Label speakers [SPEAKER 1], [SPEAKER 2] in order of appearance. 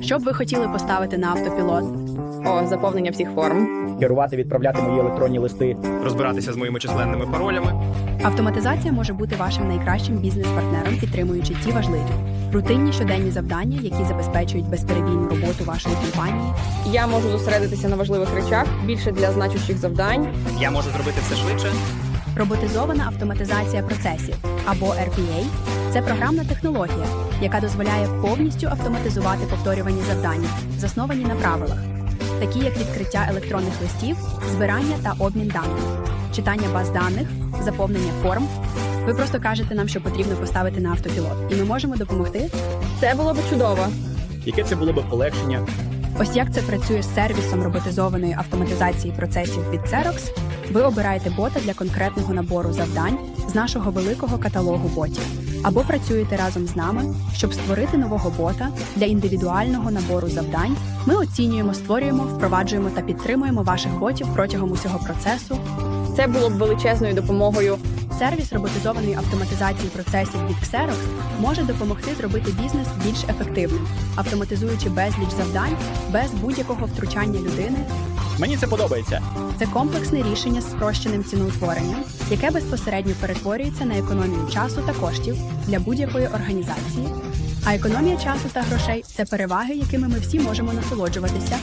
[SPEAKER 1] Що б ви хотіли поставити на автопілот?
[SPEAKER 2] О, заповнення всіх форм.
[SPEAKER 3] керувати, відправляти мої електронні листи.
[SPEAKER 4] розбиратися з моїми численними паролями.
[SPEAKER 1] Автоматизація може бути вашим найкращим бізнес-партнером, підтримуючи ті важливі рутинні щоденні завдання, які забезпечують безперебійну роботу вашої компанії.
[SPEAKER 2] Я можу зосередитися на важливих речах більше для значущих завдань.
[SPEAKER 4] Я можу зробити все швидше.
[SPEAKER 1] Роботизована автоматизація процесів або RPA – це програмна технологія, яка дозволяє повністю автоматизувати повторювані завдання, засновані на правилах, такі як відкриття електронних листів, збирання та обмін даними, читання баз даних, заповнення форм. Ви просто кажете нам, що потрібно поставити на автопілот, і ми можемо допомогти.
[SPEAKER 2] Це було б чудово.
[SPEAKER 3] Яке це було б полегшення?
[SPEAKER 1] Ось як це працює з сервісом роботизованої автоматизації процесів від Xerox. Ви обираєте бота для конкретного набору завдань з нашого великого каталогу ботів, або працюєте разом з нами, щоб створити нового бота для індивідуального набору завдань. Ми оцінюємо, створюємо, впроваджуємо та підтримуємо ваших ботів протягом усього процесу.
[SPEAKER 2] Це було б величезною допомогою.
[SPEAKER 1] Сервіс роботизованої автоматизації процесів від Xerox може допомогти зробити бізнес більш ефективним, автоматизуючи безліч завдань без будь-якого втручання людини
[SPEAKER 3] Мені це подобається.
[SPEAKER 1] Це комплексне рішення з спрощеним ціноутворенням, яке безпосередньо перетворюється на економію часу та коштів для будь-якої організації. А економія часу та грошей це переваги, якими ми всі можемо насолоджуватися